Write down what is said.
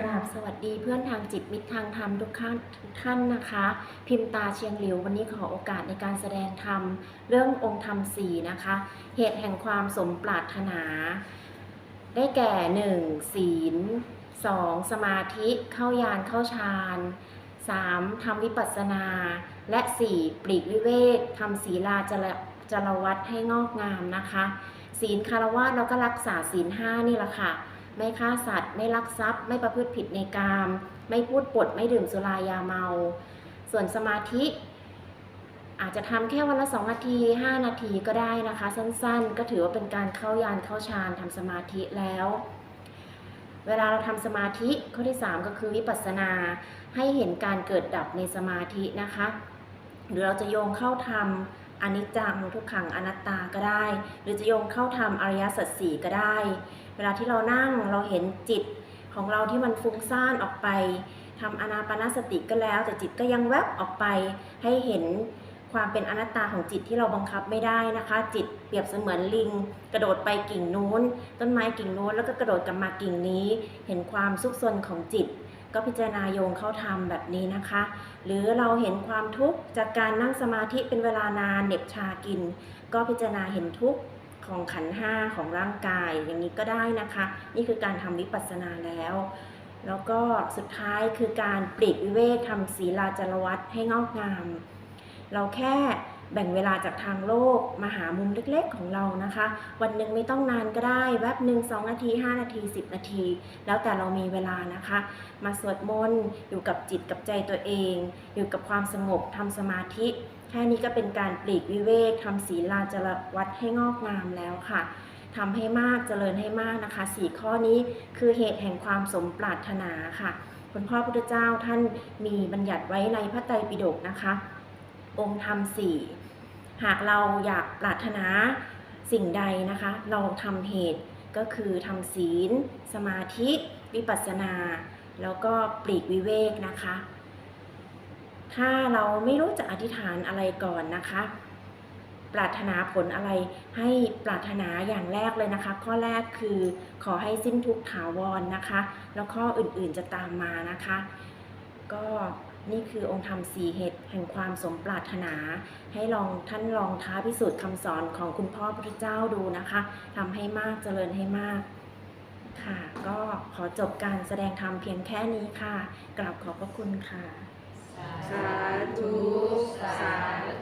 กราบสวัสดีเพื่อนทางจิตมิตรทางธรรมทุกท่านท่านนะคะ พิมพ์ตาเชียงหลิววันนี้ขอโอกาสในการแสดงธรรม เรื่ององค์ธรรมสี่นะคะ เหตุแห่งความสมปรารถนา ได้แก่หนึ่งศีลสองสมาธิเข้ายานเข้าฌานสามทำวิปัสสนา และสี่ปลีกวิเวกทำศีลาจระจรวัตให้งอกงามนะคะ ศีลคารวะเราก็รักษาศีลห้านี่แหละค่ะ ไม่ฆ่าสัตว์ ไม่ลักทรัพย์ ไม่ประพฤติผิดในกาม ไม่พูดปด ไม่ดื่มสุรายาเมา ส่วนสมาธิอาจจะทำแค่วันละ 2 นาที 5 นาทีก็ได้นะคะ สั้นๆ ก็ถือว่าเป็นการเข้ายานเข้าฌานทำสมาธิแล้ว เวลาเราทำสมาธิข้อที่ 3 ก็คือวิปัสสนาให้เห็นการเกิดดับในสมาธินะคะ หรือเราจะโยงเข้าทำ อนิจจังทุกขังอนัตตาก็ได้ หรือจะโยงเข้าทำอริยสัจสี่ก็ได้ เวลาที่เรานั่งเราเห็นจิตของเราที่มันฟุ้งซ่านออกไปทำอนาปนาสติก็แล้ว แต่จิตก็ยังแวบออกไปให้เห็นความเป็นอนัตตาของจิตที่เราบังคับไม่ได้นะคะ จิตเปรียบเสมือนลิง กระโดดไปกิ่งนู้น ต้นไม้กิ่งนู้นแล้วก็กระโดดกลับมากิ่งนี้ เห็นความซุกซนของจิต ก็พิจารณาโยงเข้าทำแบบนี้นะคะ หรือเราเห็นความทุกข์จากการนั่งสมาธิเป็นเวลานานเน็บชากิน ก็พิจารณาเห็นทุกข์ของขันห้าของร่างกายอย่างนี้ก็ได้นะคะ นี่คือการทำวิปัสสนาแล้ว แล้วก็สุดท้ายคือการปลีกวิเวกทำศีลาจารวัตให้งอกงาม เราแค่ แบ่งเวลาจากทางโลกมาหามุมเล็กๆของเรานะคะ วันหนึ่งไม่ต้องนานก็ได้แวบหนึ่งสองนาที 5 นาที 10 นาที แล้วแต่เรามีเวลานะคะ มาสวดมนต์อยู่กับจิตกับใจตัวเอง อยู่กับความสงบทำสมาธิ แค่นี้ก็เป็นการปลีกวิเวกทำศีลาจรวัตให้งอกงามแล้วค่ะทำให้มากเจริญให้มากนะคะสี่ข้อนี้คือเหตุแห่งความสมปรารถนาค่ะคุณพ่อพุทธเจ้าท่านมีบัญญัติไว้ในพระไตรปิฎกนะคะ องค์ธรรมสี่ หากเราอยากปรารถนาสิ่งใดนะคะ เราทำเหตุก็คือทำศีล สมาธิวิปัสสนา แล้วก็ปลีกวิเวกนะคะ ถ้าเราไม่รู้จะอธิษฐานอะไรก่อนนะคะ ปรารถนาผลอะไรให้ปรารถนาอย่างแรกเลยนะคะ ข้อแรกคือขอให้สิ้นทุกข์ถาวรนะคะ แล้วข้ออื่นๆจะตามมานะคะ ก็ นี่คือองค์ธรรมสี่เหตุแห่งความสมปรารถนา ให้ลองท่านลองท้าพิสูจน์คำสอนของคุณพ่อพระเจ้าดูนะคะทำให้มากเจริญให้มากค่ะ ก็ขอจบการแสดงธรรมเพียงแค่นี้ค่ะ กราบขอบพระคุณค่ะ สาธุสาธุ